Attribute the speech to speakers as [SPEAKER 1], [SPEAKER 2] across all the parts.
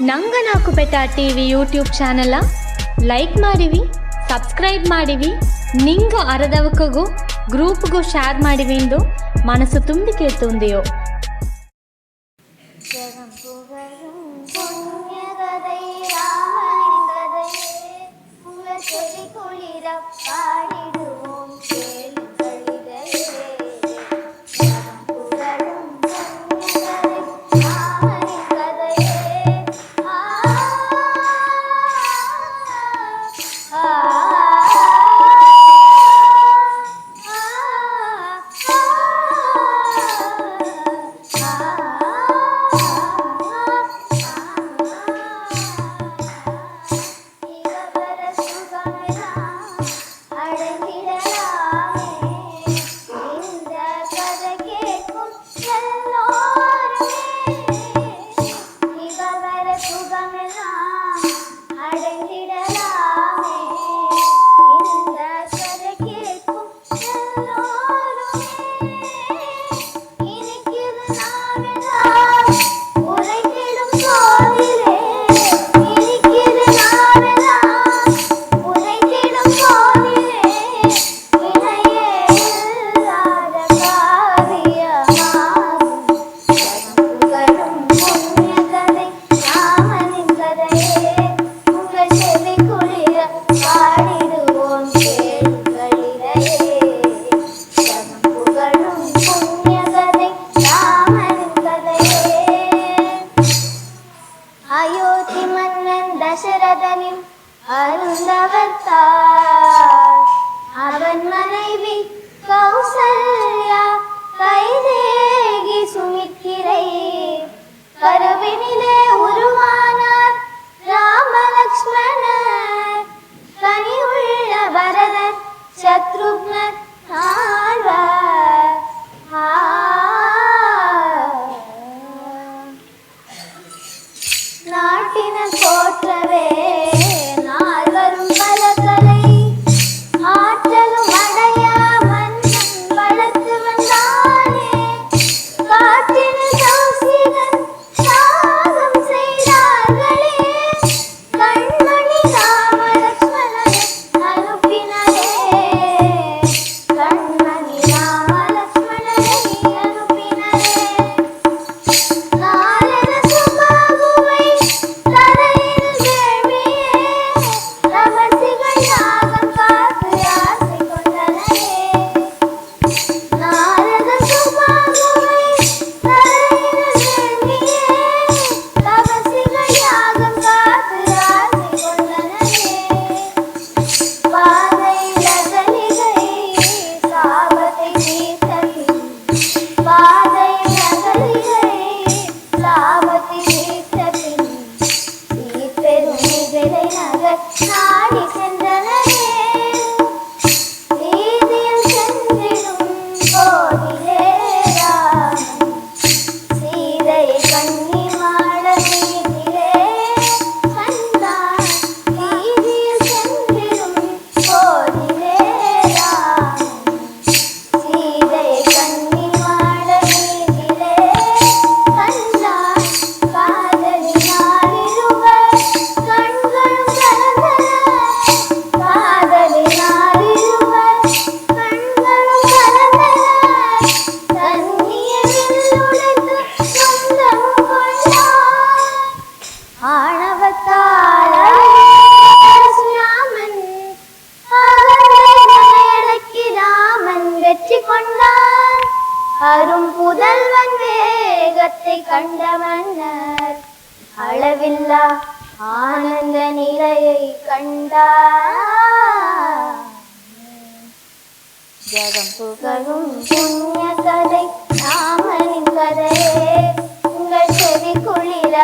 [SPEAKER 1] ನಂಗನಾಕುಬೆಟ್ಟ T V YouTube channel. Like ಮಾಡಿವಿ, subscribe ಮಾಡಿವಿ, ನಿಂಗ ಅರದವಕಗೂ, ಗ್ರೂಪ್ಗೂ ಶೇರ್ ಮಾಡಿವಿ ಎಂದು ಮನಸ್ಸು ತುಂಬಿ ಕೇಳ್ತುಂದೆಯೋ
[SPEAKER 2] நாட்டின போற்றவே நால்வரும் வரும் புண்ணிய கதை ராமனின் கதையே. உங்கள் செவி குளிர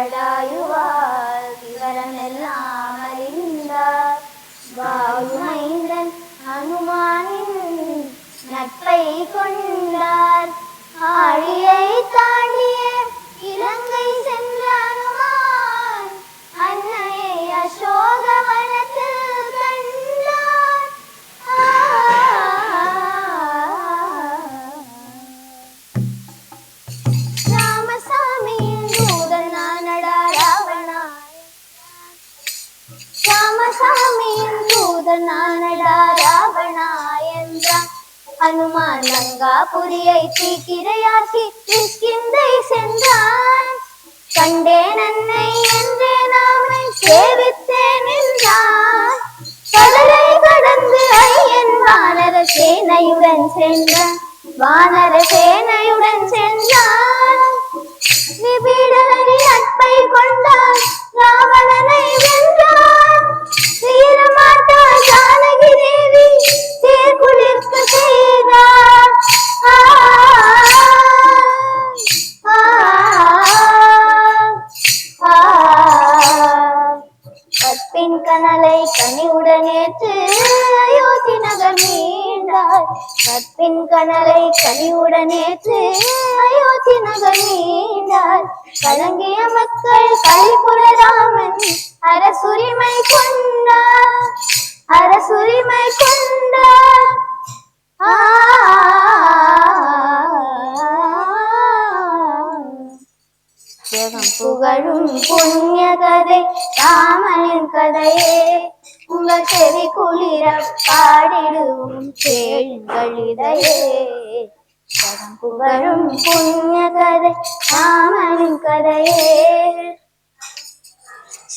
[SPEAKER 2] ஜடாயுவால் விவரமெல்லாம் அறிந்தார். பாவுமைந்தன் ஹனுமானின் நட்பை கொண்டார். ஆழியை தாண்டி அனுமான் லங்காபுரியை தீக்கிரையாக்கி நிஷ்கிந்தை சென்றான். கண்டேன் அன்னை என்றே நாமை சேவித்தேன் என்றான் கடலை கடந்து ஐயன் வானர சேனையுடன் சென்றான் வானர சேனையுடன் சென்றான். நிபிடரி நட்பை கொண்டான் ராவணனை அரசுரிமை கொண்டார் அரசுரிமை கொண்டார் ஆ ஜெகம் புகழும் புண்ணிய கதை ராமனின் கதையே. உங்கள் செவி குளிர பாடிடுவோம் கேளுங்கள் இதையே. புகழும் புண்ணிய கதை ராமனின் கதையே.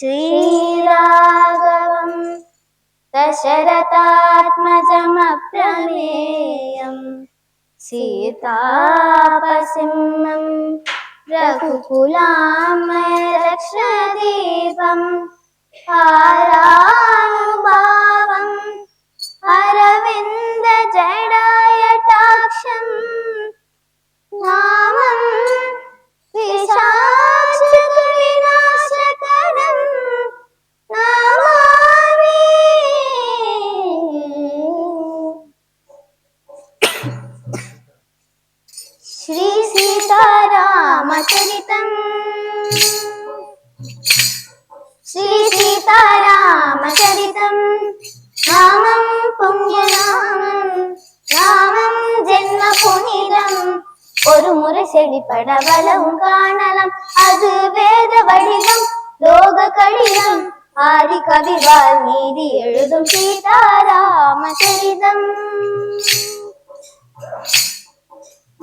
[SPEAKER 2] ശ്രീരാഘവം ദശരഥാത്മജമപ്രമേയം സീതാപസിംഹം രഘുകുലാമരക്ഷദീപം ആരാനുഭാവം അരവിന്ദ ജഡായടാക്ഷം നാമം വിശാ రామచరితం శ్రీ సీతారామచరితం రామం పుణ్యనామం రామం జన్మ పునిరం ஒரு முறை செழிப்பட வளம் காணலாம் அது வேத வடிவம் லோக கடிதம் ஆதி கவிவால் மீதி எழுதும் சீதாராம சரிதம்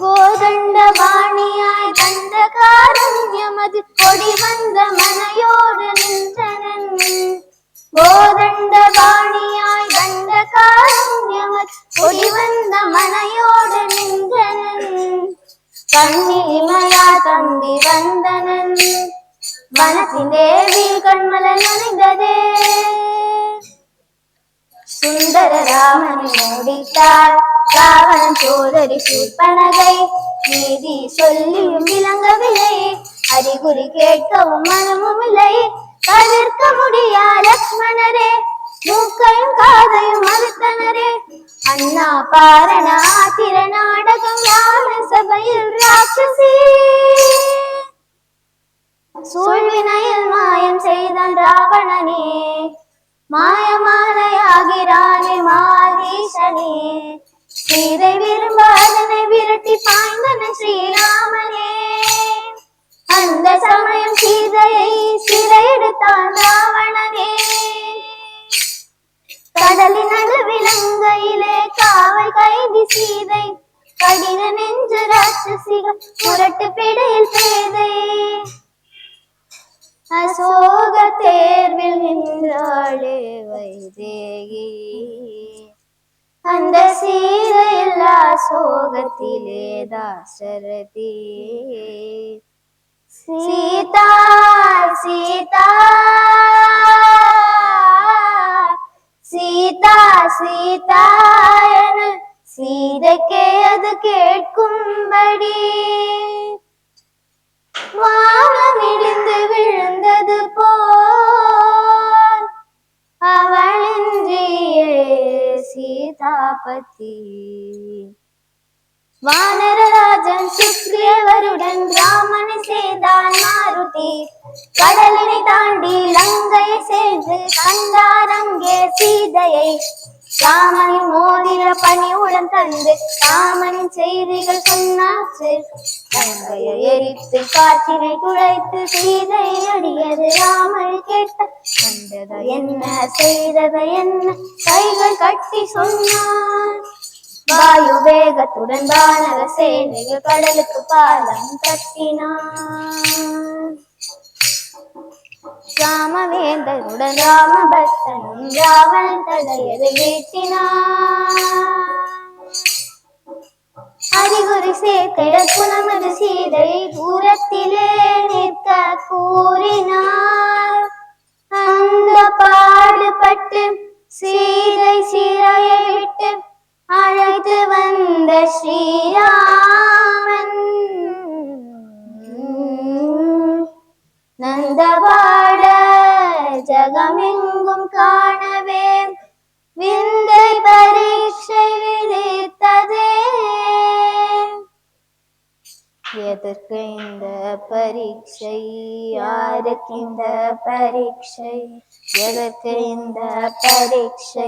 [SPEAKER 2] கோதண்ட பாணியாய் தந்த கொடி வந்த மனையோடு நின்றனன். கோதண்ட பாணியாய் தண்ட கொடி வந்த மனையோடு நின்றனன். கண்ணிலிமையா தம்பி வந்தனன். மனசின் தேவி கண்மலன் நனைந்ததே சுந்தர ராமனை முடித்தார். ராவணன் சோதரி சூப்பனகை நீதி சொல்லியும் விளங்கவில்லை. அறிகுறி கேட்கவும் மனமும் இல்லை. தவிர்க்க முடியா லக்ஷ்மணரே? மூக்கையும் காதையும் மறுத்தனரே? அண்ணா பாரண ஆத்திர நாடகம் ராம சபையில் ராட்சசி. சூழ்வினையில் மாயம் செய்தான் ராவணனே. மாயமாலையாகிறானே மாதீசனே சீதை விரும்பாதனை விரட்டி பாய்ந்தன ஸ்ரீராமனே. அந்த சமயம் சீதையை சிறையெடுத்தான் ராவணனே. கடலின் நடுவிலங்கையிலே காவல் கைதி சீதை கடின நெஞ்சு ராட்சசிகள் முரட்டு பிடையில் பேதை. அசோக தேர்வில் நின்றாளே வைதேகி. அந்த சீதையில்லா சோகத்திலே தாசரதி. சீதா சீதா சீதா சீதா என சீதைக்கே அது கேட்கும்படி. சீதாபதி வானரராஜன் சுக்ரேவருடன் ராமனை சேர்ந்தான் மாருதி. கடலினை தாண்டி லங்கையை சேர்ந்து கண்டார் அங்கே சீதையை. ராமனின் மோதிர பணிவுடன் தந்து ராமனின் செய்திகள் சொன்னாச்சு கங்கையை எரித்து காற்றினை குழைத்து சீதை அடியது ராமன் கேட்ட கண்டத என்ன செய்தத என்ன கைகள் கட்டி சொன்னான் வாயு வேகத்துடன் வானர சேனைகள் கடலுக்கு பாலம் கட்டினார். ராமவேந்தனுடன் ராமபக்தனும் ராவன் தடையது வீட்டினான் அறிகுறி சேர்த்திட குணமது சீதை தூரத்திலே நிற்க கூறினார். அந்த பாடுபட்டு சீதை சீரையை விட்டு அழைத்து வந்த ஸ்ரீராமன் எதற்கு இந்த பரீட்சை? யாருக்கு இந்த பரீட்சை? எதற்கு இந்த பரீட்சை?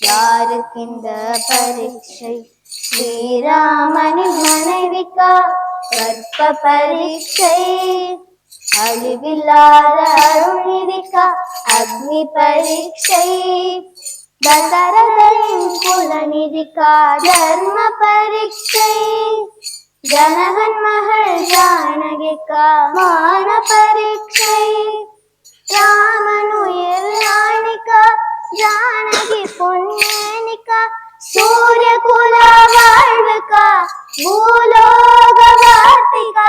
[SPEAKER 2] யாருக்கு இந்த பரீட்சை? ஸ்ரீராமனின் மனைவிக்கா கற்ப பரீட்சை? அழிவில்லாத அருள்நிதிக்கா அக்னி பரீட்சை? தசரதனின் குலநிதிக்கா தர்ம பரீட்சை? ஜனகன் மகள் ஜானகிக்கா மான பரீட்சை. ராமனுயிர் ராணிக்கா ஜானகி பொன்னேனிக்கா சூரிய குல வாழ்வுக்கா பூலோக வார்த்திகா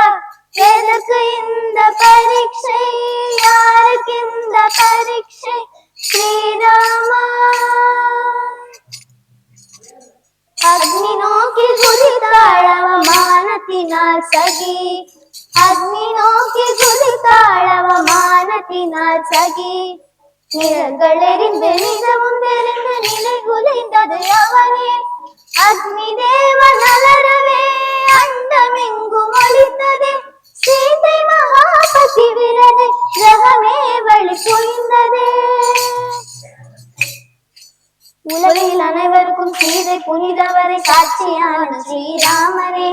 [SPEAKER 2] சீதை புனிதவரை சாட்சியான ஸ்ரீராமரே.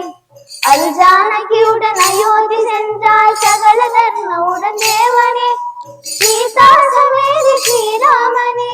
[SPEAKER 2] அருள் ஜானகியுடன் அயோத்தி சென்றாய் சகல தர்மவுடன் தேவனே. சீதா சமேதி ஸ்ரீராமனே.